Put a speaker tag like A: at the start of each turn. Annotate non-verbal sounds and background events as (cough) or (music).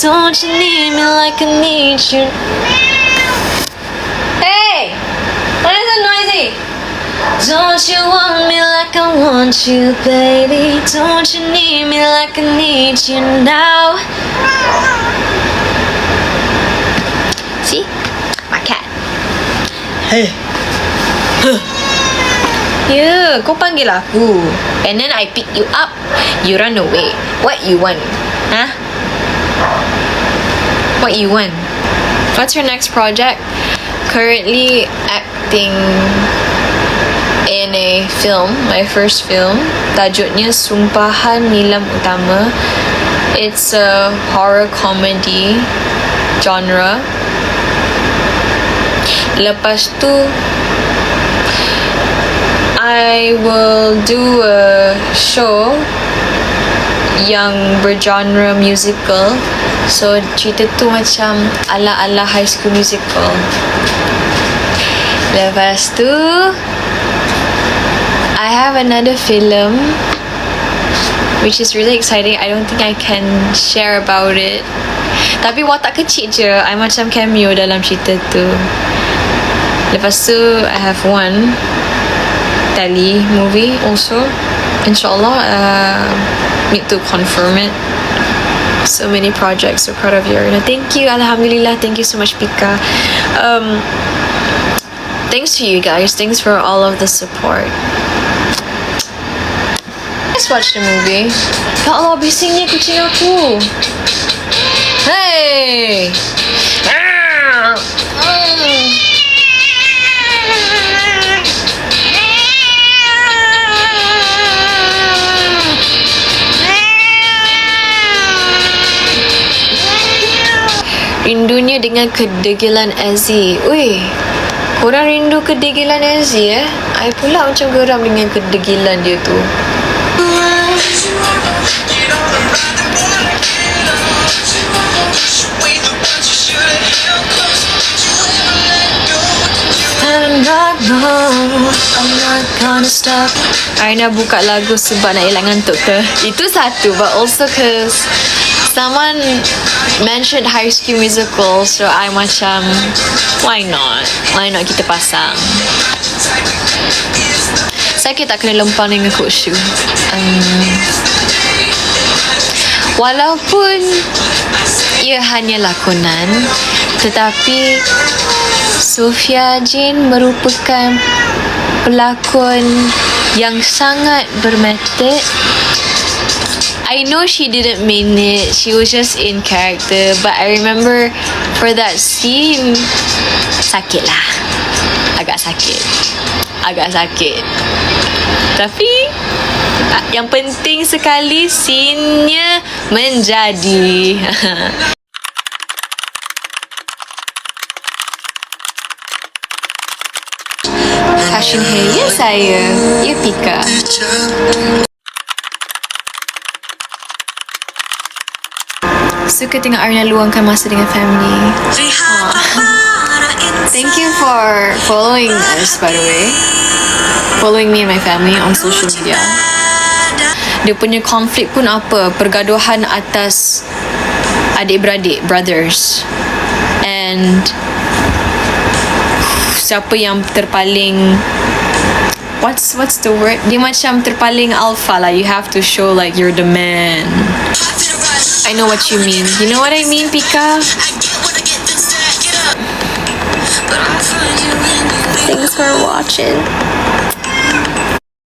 A: Don't you need me like I need you? Hey! Why is it noisy? Don't you want me like I want you, baby? Don't you need me like I need you now? See? My cat.
B: Hey. (laughs)
A: Ya, kau panggil aku. And then I pick you up. You run away. What you want? Huh? What you want? What's your next project? Currently acting in a film, my first film. Tajuknya Sumpahan Nilam Utama. It's a horror comedy genre. Lepas tu I will do a show yang bergenre musical. So cerita tu macam ala-ala high school musical. Lepas tu I have another film which is really exciting. I don't think I can share about it. Tapi watak kecil je. I macam cameo dalam cerita tu. Lepas tu I have one tele movie also. Inshallah, uh, need to confirm it. So many projects. So proud of you. Arina. Thank you. Alhamdulillah. Thank you so much, Pika. Um, thanks to you guys. Thanks for all of the support. Let's watch the movie. Ya Allah, bisingnya kucing aku. Hey! Rindunya dengan kedegilan Azzy. Ui, korang rindu kedegilan Azzy eh? I pula macam geram dengan kedegilan dia tu. Aina buka lagu sebab nak elak ngantuk ke? Itu satu, but also cause someone mentioned High School Musical, so I macam, why not? Why not kita pasang? Sakit tak kena lempang dengan Coach. Um, walaupun ia hanya lakonan, tetapi Sofia Jane merupakan pelakon yang sangat bermethod. I know she didn't mean it. She was just in character. But I remember for that scene, sakit lah. Agak sakit. Agak sakit. Tapi ah, yang penting sekali scene-nya menjadi. (laughs) Fashion hair, ya saya. Ya Pika. Suka tengok Arina luangkan masa dengan family. Thank you for following us, by the way. Following me and my family on social media. Dia punya konflik pun apa? Pergaduhan atas adik-beradik, brothers. And siapa yang terpaling what's what's the word dia macam terpaling alpha lah you have to show like you're the man I know what you mean. You know what I mean Pika? Thanks for watching